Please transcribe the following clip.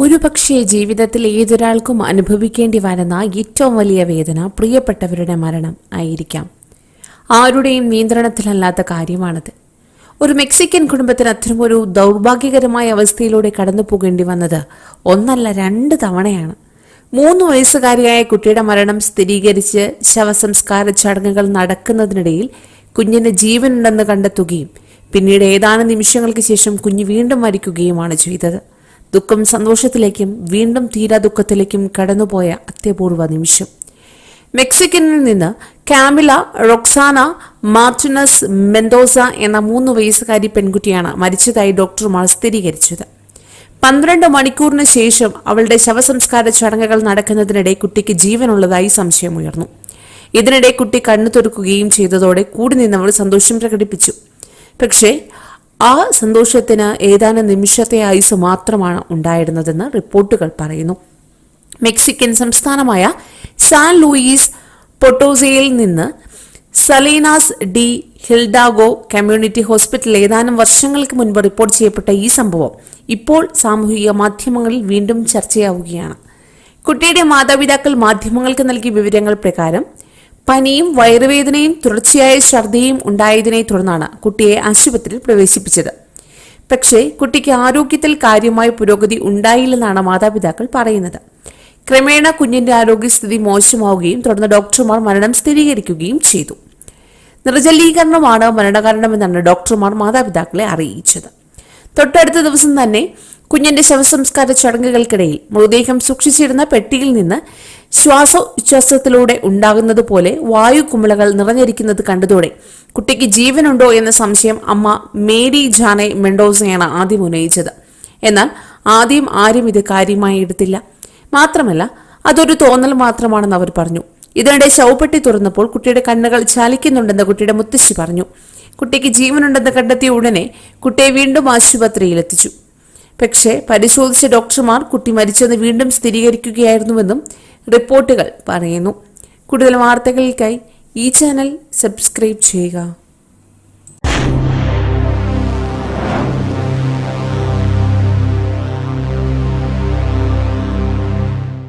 ഒരുപക്ഷെ ജീവിതത്തിൽ ഏതൊരാൾക്കും അനുഭവിക്കേണ്ടി വരുന്ന ഏറ്റവും വലിയ വേദന പ്രിയപ്പെട്ടവരുടെ മരണം ആയിരിക്കാം. ആരുടെയും നിയന്ത്രണത്തിലല്ലാത്ത കാര്യമാണത്. ഒരു മെക്സിക്കൻ കുടുംബത്തിന് അത്തരമൊരു ദൗർഭാഗ്യകരമായ അവസ്ഥയിലൂടെ കടന്നു പോകേണ്ടി വന്നത് ഒന്നല്ല രണ്ട് തവണയാണ്. മൂന്ന് വയസ്സുകാരിയായ കുട്ടിയുടെ മരണം സ്ഥിരീകരിച്ച് ശവസംസ്കാര ചടങ്ങുകൾ നടക്കുന്നതിനിടയിൽ കുഞ്ഞിന് ജീവനുണ്ടെന്ന് കണ്ടെത്തുകയും പിന്നീട് ഏതാനും നിമിഷങ്ങൾക്ക് ശേഷം കുഞ്ഞ് വീണ്ടും മരിക്കുകയുമാണ് ചെയ്തത്. ദുഃഖം സന്തോഷത്തിലേക്കും വീണ്ടും തീരാ ദുഃഖത്തിലേക്കും കടന്നുപോയ അത്യപൂർവ നിമിഷം. മെക്സിക്കനിൽ നിന്ന് കാമില റൊക്സാന മാർട്ടിനസ് മെന്തോസ എന്ന മൂന്ന് വയസ്സുകാരി പെൺകുട്ടിയാണ് മരിച്ചതായി ഡോക്ടർമാർ സ്ഥിരീകരിച്ചത്. പന്ത്രണ്ട് മണിക്കൂറിന് ശേഷം അവളുടെ ശവസംസ്കാര ചടങ്ങുകൾ നടക്കുന്നതിനിടെ കുട്ടിക്ക് ജീവനുള്ളതായി സംശയമുയർന്നു ഇതിനിടെ കുട്ടി കണ്ണു തുറക്കുകയും ചെയ്തതോടെ കൂടി നിന്നവൾ സന്തോഷം പ്രകടിപ്പിച്ചു. പക്ഷേ ആ സന്തോഷത്തിന് ഏതാനും നിമിഷത്തെ ആയുസ് മാത്രമാണ് ഉണ്ടായിരുന്നതെന്ന് റിപ്പോർട്ടുകൾ പറയുന്നു. മെക്സിക്കൻ സംസ്ഥാനമായ സാൻ ലൂയിസ് പൊട്ടോസയിൽ നിന്ന് സലീനാസ് ഡി ഹിൽഡാഗോ കമ്മ്യൂണിറ്റി ഹോസ്പിറ്റൽ ഏതാനും വർഷങ്ങൾക്ക് മുൻപ് റിപ്പോർട്ട് ചെയ്യപ്പെട്ട ഈ സംഭവം ഇപ്പോൾ സാമൂഹിക മാധ്യമങ്ങളിൽ വീണ്ടും ചർച്ചയാവുകയാണ്. കുട്ടിയുടെ മാതാപിതാക്കൾ മാധ്യമങ്ങൾക്ക് നൽകിയ വിവരങ്ങൾ പ്രകാരം പനിയും വയറുവേദനയും തുടർച്ചയായ ഛർദിയും ഉണ്ടായതിനെ തുടർന്നാണ് കുട്ടിയെ ആശുപത്രിയിൽ പ്രവേശിപ്പിച്ചത്. പക്ഷേ കുട്ടിക്ക് ആരോഗ്യത്തിൽ കാര്യമായ പുരോഗതി ഉണ്ടായില്ലെന്നാണ് മാതാപിതാക്കൾ പറയുന്നത്. ക്രമേണ കുഞ്ഞിന്റെ ആരോഗ്യസ്ഥിതി മോശമാവുകയും തുടർന്ന് ഡോക്ടർമാർ മരണം സ്ഥിരീകരിക്കുകയും ചെയ്തു. നിർജലീകരണമാണ് മരണകാരണമെന്നാണ് ഡോക്ടർമാർ മാതാപിതാക്കളെ അറിയിച്ചത്. തൊട്ടടുത്ത ദിവസം തന്നെ കുഞ്ഞിന്റെ ശവസംസ്കാര ചടങ്ങുകൾക്കിടയിൽ മൃതദേഹം സൂക്ഷിച്ചിരുന്ന പെട്ടിയിൽ നിന്ന് ശ്വാസോച്ഛ്വാസത്തിലൂടെ ഉണ്ടാകുന്നത് പോലെ വായു കുമിളകൾ നിറഞ്ഞിരിക്കുന്നത് കണ്ടതോടെ കുട്ടിക്ക് ജീവനുണ്ടോ എന്ന സംശയം അമ്മ മേരി ജാനെ മെൻഡോസയാണ് ആദ്യം ഉന്നയിച്ചത്. എന്നാൽ ആദ്യം ആരും ഇത് കാര്യമായി എടുത്തില്ല. മാത്രമല്ല അതൊരു തോന്നൽ മാത്രമാണെന്ന് അവർ പറഞ്ഞു. ഇതിനിടെ ശവപ്പെട്ടി തുറന്നപ്പോൾ കുട്ടിയുടെ കണ്ണുകൾ ചാലിക്കുന്നുണ്ടെന്ന് കുട്ടിയുടെ മുത്തശ്ശി പറഞ്ഞു. കുട്ടിക്ക് ജീവനുണ്ടെന്ന് കണ്ടെത്തിയ ഉടനെ കുട്ടിയെ വീണ്ടും ആശുപത്രിയിൽ എത്തിച്ചു പക്ഷേ പരിശോധിച്ച ഡോക്ടർമാർ കുട്ടി മരിച്ചെന്ന് വീണ്ടും സ്ഥിരീകരിക്കുകയായിരുന്നുവെന്നും റിപ്പോർട്ടുകൾ പറയുന്നു. കൂടുതൽ വാർത്തകൾക്കായി ഈ ചാനൽ സബ്സ്ക്രൈബ് ചെയ്യുക.